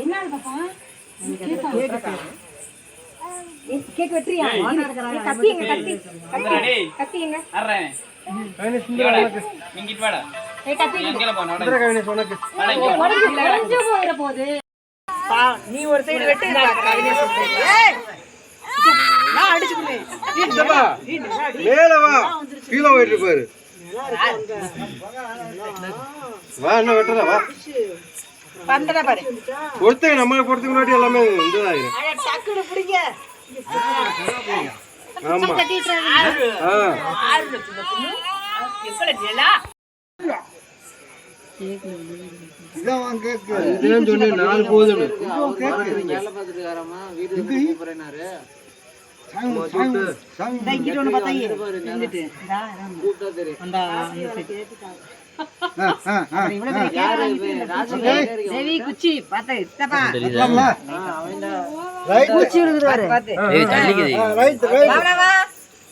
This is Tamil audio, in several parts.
என்ன பாப்பா? இங்கிட்டு வாடா. நீ ஒரு சைடு வெட்டு. கீழே போயிட்டு பாரு. வா என்ன வெட்டுறா? நம்மளை பொறுத்துக்க முன்னாடி எல்லாமே பிடிங்க ஆமா. சொன்னேன் நாலு போதும்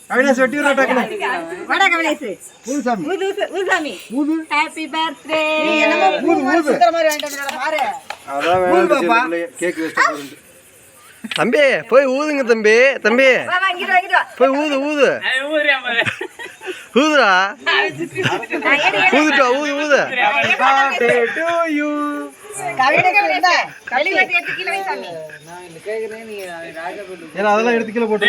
அவினாஷ் வெட்டி விடுறா வாடா. கமலேஷ் பூசாமி. ஊது ஊது, ஊதுசாமி. ஹாப்பி பர்த்டே நீ என்னமோ மாதிரி சுத்துற மாதிரி வாங்கிட்டு வந்தா பாரு. அதான் கேக் வேஸ்ட் போறது தம்பி போய் ஊதுங்க தம்பி தம்பி. போய் ஊது ஊது. ஊதுடா. ஊதுட்டா ஊது ஊது. அதெல்லாம் எடுத்து கீழே போட்டு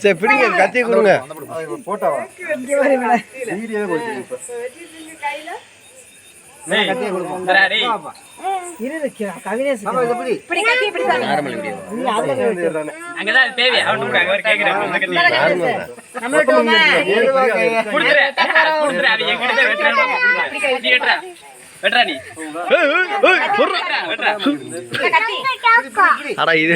சரி பிடிங்க கத்தி கொடுங்க. போட்டோவா வீடியோவே அடா இது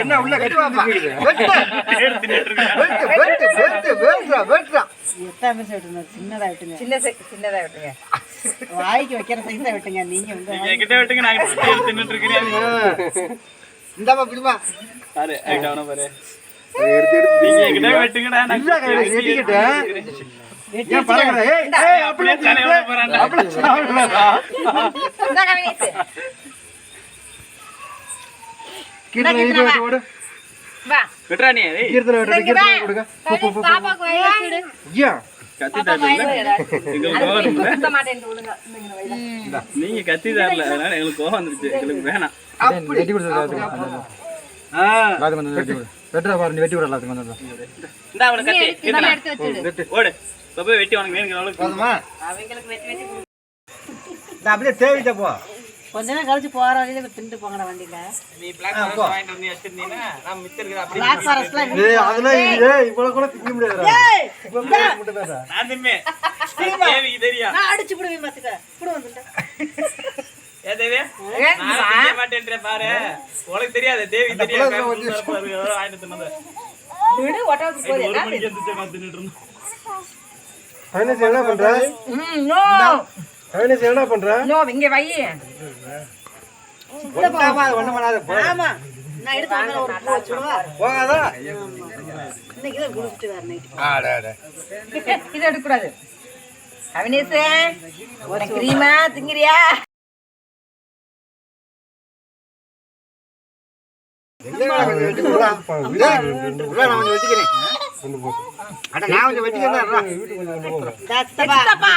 என்ன உள்ள கட்டி வாப்பா. வெட்டு வெட்டு வெட்டு வெட்டு வெட்டுறா வெட்டுறா எட்டாம் பைசா விட்டுங்க சின்னதா விட்டுங்க சின்ன சை- சின்னதா விட்டுங்க வாய்க்கு வைக்கிற சைஸா விட்டுங்க நீங்க வந்து என்கிட்ட வெட்டுங்க நான் தின்னுட்டு இருக்கேன் இந்தாப்பா பிடிமா. பாரு ஐட்ட அவன பாரு. நீங்க என்கிட்ட வெட்டுங்கடா நான் இல்ல கையில வெட்டிக்கிட்டேன். ஏன் பறக்குற ஏய் ஏய் அப்படியே தலை விட போறான்டா? அப்படியே சாப்பிடலடா இந்த கவினேஷ் கீர்த்தனை வீடியோ வெட்டு ஓடு. வா. நீ கீர்த்தனை வெட்டு கீர்த்தனை கொடுங்க. போ போ போ பாப்பாக்கு வாய் வச்சுடு ஐயா கத்தி தரல. எங்களுக்கு கோவம் நீங்க கத்தி தரல. அதனால எங்களுக்கு கோவம் வந்துருச்சு. எங்களுக்கு வேணாம். அப்படி. வெட்டி கொடுத்து ஆ. வெட்டுறா பாரு நீ வெட்டி விட எல்லாத்துக்கும் வந்து. இந்தா அவன கத்தி. இதெல்லாம் கீர்த்தனா. எடுத்து வச்சுடு. ஓடு. இப்ப போய் வெட்டி உனக்கு வேணுங்கிற அளவுக்கு போதுமா? அவங்களுக்கு வெட்டி வெட்டி நான் அப்படியே தேவிட்ட போ. கொஞ்ச நேரம் கழிச்சு போற வழியில திண்டு போங்கடா வண்டியில. நீ பிளாக் ஃபாரஸ்ட் வாங்கிட்டு வந்து வச்சிருந்தீங்கன்னா நான் மிச்சம் இருக்கிற அப்படி பிளாக் ஃபாரஸ்ட்லாம் ஏய் அதெல்லாம் ஏய் இவ்வளவு கூட திங்க மட்டும் பேச நான் திம்மே தேவிக்கு தெரியும் நான் அடிச்சு விடுவேன் பாத்துக்க. கூட வந்துட்டேன் ஏ தேவி? நான் திங்க மாட்டேன்ற பாரு. உனக்கு தெரியாது தேவி தெரியாது. வாங்கிட்டு தின்னது விடு நான் தின்னுட்டு ஃபைனஸ் என்ன பண்ற? நோ. ஃபைனஸ் என்ன பண்ற? நோ இங்க வை. ஒட்டாமா ஒண்ணு பண்ணாத போ. ஆமா நான் எடுத்து வந்து ஒரு பூ வச்சுடுவா போகாதா? இன்னைக்கு தான் குடிச்சிட்டு வரேன் நைட்டு ஆட ஆட. இது எடுக்கக்கூடாது. கவினேஷ் ஒரு கிரீமா திங்கிறியா? எங்க நான் கொஞ்சம் நான் கொஞ்சம் தத்தப்பா. சித்தப்பா